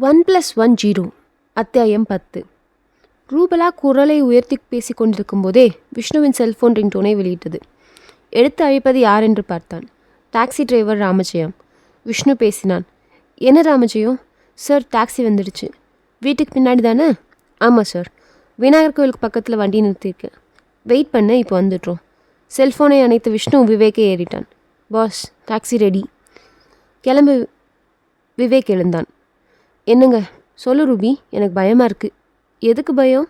One plus one zero அத்தியாயம் பத்து. ரூபலா குரலை உயர்த்தி பேசி கொண்டிருக்கும் போதே விஷ்ணுவின் செல்போன் ரிங்டோனை வெளியிட்டது. எடுத்து அழைப்பது யார் என்று பார்த்தான். Taxi driver Ramajayam. விஷ்ணு பேசினான். என்ன ராமஜெயம்? சார் டாக்ஸி வந்துடுச்சு. வீட்டுக்கு பின்னாடி தானே? ஆமாம் சார். விநாயகர் கோவிலுக்கு பக்கத்தில் வண்டி நிறுத்தியிருக்கேன் வெயிட் பண்ண இப்போ வந்துடுறோம். செல்ஃபோனை அணைத்து விஷ்ணு விவேக்கை ஏறிட்டான். Boss taxi ready. கிளம்பு விவேக் எழுந்தான். என்னங்க? சொல்லு ரூபி எனக்கு பயமாக இருக்குது எதுக்கு பயம்?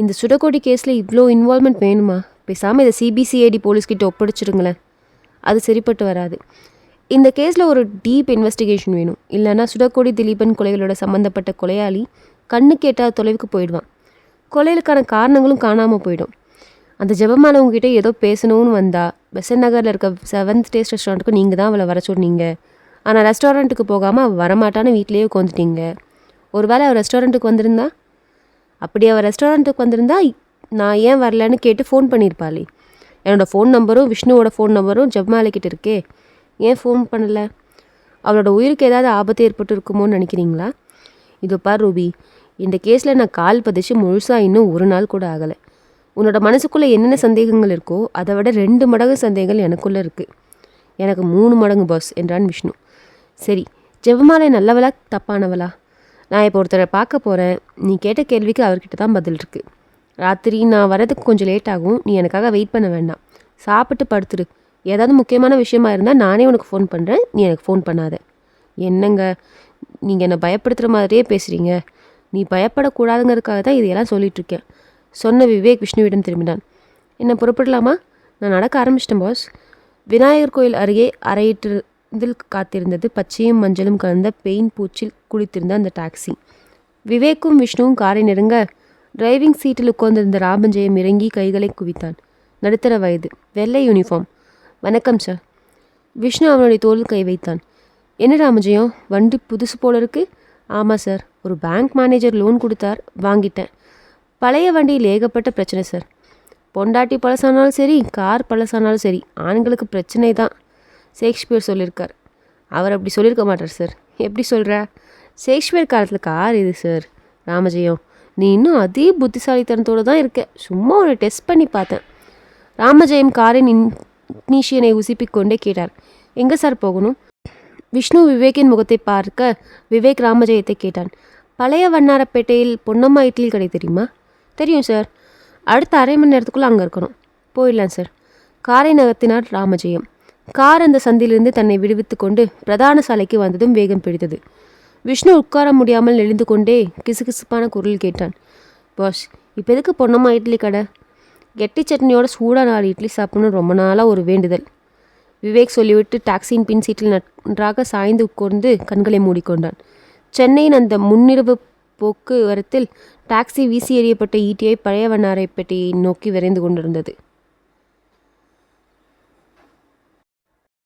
இந்த சுடக்கோடி கேஸில் இவ்வளோ இன்வால்மெண்ட் வேணுமா? பேசாமல் இதை சிபிசிஐடி போலீஸ்கிட்ட ஒப்படைச்சிடுங்களேன் அது சரிப்பட்டு வராது. இந்த கேஸில் ஒரு டீப் இன்வெஸ்டிகேஷன் வேணும். இல்லைன்னா சுடக்கோடி திலீபன் கொலைகளோட சம்மந்தப்பட்ட கொலையாளி கண்ணு கேட்டால் தொலைவுக்கு போயிடுவான். கொலைகளுக்கான காரணங்களும் காணாமல் போயிடும். அந்த ஜெபமாலை உங்ககிட்ட ஏதோ பேசணும்னு வந்தால் பெசன் நகரில் இருக்க செவன்த் டேஸ்ட் ரெஸ்டாரண்ட்டுக்கு நீங்கள் தான் அவளை வர சொன்னீங்க. ஆனால் ரெஸ்டாரண்ட்டுக்கு போகாமல் அவள் வரமாட்டான்னு வீட்டிலேயே உட்காந்துட்டீங்க ஒருவேளை அவள் ரெஸ்டாரண்ட்டுக்கு வந்திருந்தா? அப்படி அவள் ரெஸ்டாரண்ட்டுக்கு வந்திருந்தா நான் ஏன் வரலன்னு கேட்டு ஃபோன் பண்ணியிருப்பாளே என்னோடய ஃபோன் நம்பரும் விஷ்ணுவோட ஃபோன் நம்பரும் ஜப்மாலைக்கிட்ட இருக்கே. ஏன் ஃபோன் பண்ணலை? அவளோட உயிருக்கு ஏதாவது ஆபத்து ஏற்பட்டு இருக்குமோன்னு நினைக்கிறீங்களா? இதோ பார் ரூபி இந்த கேஸில் நான் கால் பதிச்சு முழுசாக இன்னும் ஒரு நாள் கூட ஆகலை. உன்னோட மனசுக்குள்ளே என்னென்ன சந்தேகங்கள் இருக்கோ அதை விட ரெண்டு மடங்கு சந்தேகங்கள் எனக்குள்ளே இருக்குது எனக்கு மூணு மடங்கு பாஸ் என்றான் விஷ்ணு. சரி ஜெபமாலை நல்லவளா தப்பானவளா? நான் இப்போ ஒருத்தரை பார்க்க போகிறேன் நீ கேட்ட கேள்விக்கு அவர்கிட்ட தான் பதில் இருக்குது ராத்திரி நான் வரதுக்கு கொஞ்சம் லேட் ஆகும். நீ எனக்காக வெயிட் பண்ண வேண்டாம். சாப்பிட்டு படுத்துரு. ஏதாவது முக்கியமான விஷயமா இருந்தால் நானே உனக்கு ஃபோன் பண்ணுறேன் நீ எனக்கு ஃபோன் பண்ணாத. என்னங்க? நீங்கள் என்னை பயப்படுத்துகிற மாதிரியே பேசுகிறீங்க நீ பயப்படக்கூடாதுங்கிறதுக்காக தான் இதையெல்லாம் சொல்லிகிட்ருக்கேன் சொன்ன விவேக் விஷ்ணுவிடம் திரும்பினான். என்ன புறப்படலாமா? நான் நடக்க ஆரம்பிச்சிட்டேன் பாஸ் விநாயகர் கோயில் அருகே இதில் காத்திருந்தது பச்சையும் மஞ்சளும் கலந்த பெயின் பூச்சில் குளித்திருந்த அந்த டாக்ஸி. விவேக்கும் விஷ்ணுவும் காரை நெருங்க டிரைவிங் சீட்டில் உட்கார்ந்திருந்த ராமஞ்செயம் இறங்கி கைகளை குவித்தான். நடுத்தர வயது. வெள்ளை யூனிஃபார்ம். வணக்கம் சார். விஷ்ணு அவனுடைய தோளில் கை வைத்தான். என்ன ராமஜெயம் வண்டி புதுசு போல இருக்கு. ஆமாம் சார். ஒரு பேங்க் மேனேஜர் லோன் கொடுத்தார். வாங்கிட்டேன். பழைய வண்டியில் ஏகப்பட்ட பிரச்சனை சார். பொண்டாட்டி பழசானாலும் சரி கார் பழசானாலும் சரி ஆண்களுக்கு பிரச்சனை தான் ஷேக்ஸ்பியர் சொல்லியிருக்கார். அவர் அப்படி சொல்லியிருக்க மாட்டார் சார். எப்படி சொல்கிற ஷேக்ஸ்பியர் காலத்தில் கார் இது சார்? ராமஜெயம் நீ இன்னும் அதே புத்திசாலித்தனத்தோடு தான் இருக்க. சும்மா ஒரு டெஸ்ட் பண்ணி பார்த்தேன். ராமஜெயம் காரின் இக்னீஷியனை உசிப்பிக் கொண்டே கேட்டார். எங்கே சார் போகணும்? விஷ்ணு விவேக்கின் முகத்தை பார்க்க விவேக் ராமஜெயத்தை கேட்டான். பழைய வண்ணாரப்பேட்டையில் பொன்னம்மா இட்லி கடை தெரியுமா? தெரியும் சார். அடுத்த அரை மணி நேரத்துக்குள்ளே அங்கே இருக்கணும். போயிடலாம் சார். காரை நகர்த்தினார் ராமஜெயம். கார் அந்த சந்திலிருந்து தன்னை விடுவித்து கொண்டு பிரதான சாலைக்கு வந்ததும் வேகம் பிடித்தது. விஷ்ணு உட்கார முடியாமல் நெளிந்து கொண்டே கிசுகிசுப்பான குரல் கேட்டான். பாஸ் இப்போ எதுக்கு பொன்னம்மா இட்லி கடை? கெட்டி சட்னியோட சூடாக நாலு இட்லி சாப்பிடணும் ரொம்ப நாளாக ஒரு வேண்டுதல். விவேக் சொல்லிவிட்டு டாக்ஸியின் பின் சீட்டில் நன்றாக சாய்ந்து உட்கார்ந்து கண்களை மூடிக்கொண்டான். சென்னையின் அந்த முன்னிரவு போக்குவரத்தில் டாக்ஸி வீசி எறியப்பட்ட ஈட்டியை பழைய வண்ணாரைப்பேட்டையை நோக்கி விரைந்து கொண்டிருந்தது.